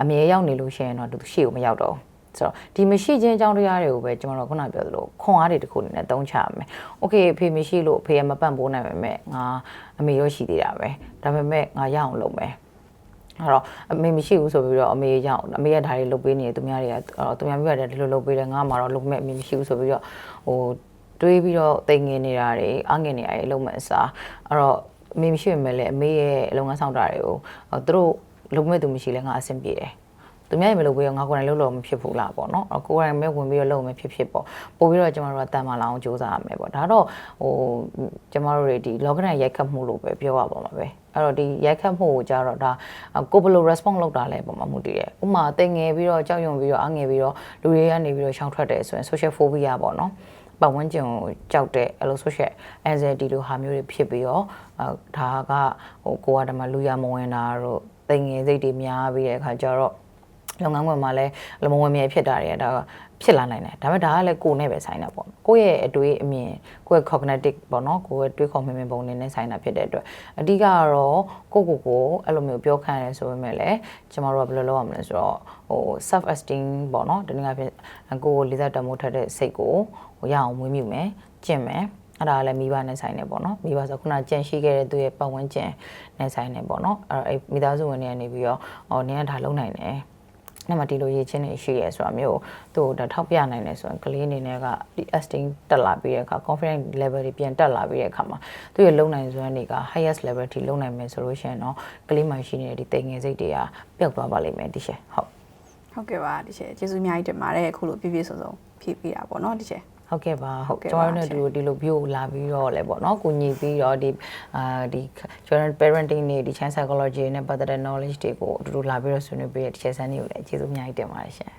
အမြဲရောက်နေလို့ရှိရင်တော့သူရှေ့ကိုမရောက်တော့ဘူးဆိုတော့ဒီမရှိခြင်းအကြောင်းတရားတွေကိုပဲကျွန်တော်တို့ခုနပြောသလိုခွန်အားတွေတစ်ခုအနေနဲ့သုံးချရမယ်။ Okay အဖေမရှိလို့အဖေကမပန့်ပိုးနိုင်ပါမဲ့ငါအမေရောရှိသေးတာပဲ။ဒါပေမဲ့ငါရအောင်လုပ်မယ်။အဲ့တော့အမေမရှိဘူးဆိုပြီးတော့အမေရအောင်အမေရဒါတွေလုပ်ပေးနေတယ်သူများတွေကသူများမျိုးရတယ်ဒီလိုလုပ်ပေးတယ်ငါမှတော့လုပ်မဲ့အမေမရှိဘူးဆိုပြီးတော့ဟို တွေးပြီးတော့တိမ်ငင်နေတာတွေအငင်နေတာတွေလုံးမဲ့အစားအဲ့တော့အမေမရှိပေမဲ့လည်းအမေရဲ့လုပ်ငန်းဆောင်တာတွေကိုသူတို့လုပ်မဲ့သူမရှိလဲငါအဆင်ပြေတယ်သူများရေမလုပ်ပြီးတော့ငါကိုယ်တိုင်လုပ်လို့မဖြစ်ဘူးလားပေါ့နော်ကိုယ်တိုင်ပဲဝင်ပြီးတော့လုပ်မယ်ဖြစ်ဖြစ်ပေါ့ပို့ပြီးတော့ကျမတို့ကတန်မာလာအောင်စူးစမ်းရမယ်ပေါ့ဒါတော့ဟိုကျမတို့တွေဒီ log in ရိုက်ခတ်မှုလို့ပဲပြောရပါမှာပဲအဲ့တော့ဒီရိုက်ခတ်မှုကိုကြတော့ဒါကိုဘယ်လို response လုပ်တာလဲပုံမှာမှုတည်တယ်ဥမာတင်ငယ်ပြီးတော့ကြောက်ရွံ့ပြီးတော့အငယ်ပြီးတော့လူတွေကနေပြီးတော့ရှောင်ထွက်တယ်ဆိုရင် social phobia ပေါ့နော် ပတ်ဝန်းကျင်ကိုကြောက်တဲ့အဲ့လို social anxiety လိုဟာမျိုးတွေဖြစ်ပြီးတော့ဒါကဟိုကိုကတည်းကလူရမဝင်တာတို့တင်ငယ်စိတ်တွေများပြီးတဲ့အခါကျတော့လုပ်ငန်းခွင်မှာလည်းလမဝင်မြဲဖြစ်တာတွေကဒါက ဖြစ်လာနိုင်တယ်ဒါပေမဲ့ဒါကလည်းကိုယ်နဲ့ပဲဆိုင်တာပေါ့ကိုယ့်ရဲ့အတွေးအမြင်ကိုယ့်ရဲ့ cognitive ပေါ့နော်ကိုယ့်ရဲ့တွေးခေါ်မြင်မြင်ပုံနေနဲ့ဆိုင်တာဖြစ်တဲ့အတွက်အဓိကကတော့ကိုယ့်ကိုယ်ကိုအဲ့လိုမျိုးပြောခံရဲဆိုပေမဲ့လည်းကျမတို့ကဘယ်လိုလုပ်ရမလဲဆိုတော့ဟို self esteem ပေါ့နော်တနည်းအားဖြင့်ကိုယ်ကိုလေးစားတမိုးထက်တဲ့စိတ်ကိုဟိုရအောင်မွေးမြူမယ်ကျင့်မယ်အဲ့ဒါလည်းမိဘနဲ့ဆိုင်နေပေါ့နော်မိဘဆိုခုနကြံရှိခဲ့တဲ့သူရဲ့ပတ်ဝန်းကျင်နဲ့ဆိုင်နေပေါ့နော်အဲ့မိသားစုဝင်တွေကနေပြီးတော့ဟောနင်ကဒါလုပ်နိုင်တယ် နဲ့မှဒီလိုရေးချင်းနေရှိရဲဆိုတာမျိုးသူ့ကိုထောက်ပြနိုင်တယ်ဆိုရင်ကလေးအနေနဲ့ကဒီ esteem တက်လာပြီးတဲ့အခါ confidence level တွေပြန်တက်လာပြီးတဲ့အခါမှာသူ့ရဲ့လုံနိုင်စွမ်းတွေက highest level ထိလုံနိုင်မယ်ဆိုလို့ရှိရင်တော့ကလေးမှရှိနေတဲ့ဒီတိမ်ငယ်စိတ်တွေကပျောက်သွားပါလိမ့်မယ်ဒီရှယ်ဟုတ်ဟုတ်ကဲ့ပါဒီချက်ကျေးဇူးအများကြီးတင်ပါတယ်အခုလိုပြည့်ပြည့်စုံစုံဖြည့်ပေးတာပေါ့နော်ဒီချက် ဟုတ်ကဲ့ပါဟုတ်ကဲ့ပါကျွန်တော်တို့တို့ဒီလိုမျိုးလာပြီးတော့လဲပေါ့နော်ကိုညီပြီးတော့ဒီအာဒီကျွန်တော် parenting နေဒီ child psychology နဲ့ပတ်သက်တဲ့ knowledge တွေကိုအတူတူလာပြီးတော့ဆွေးနွေးပေးတဲ့ teacher ဆန်းတွေကိုလည်းကျေးဇူးအများကြီးတင်ပါတယ်ရှင်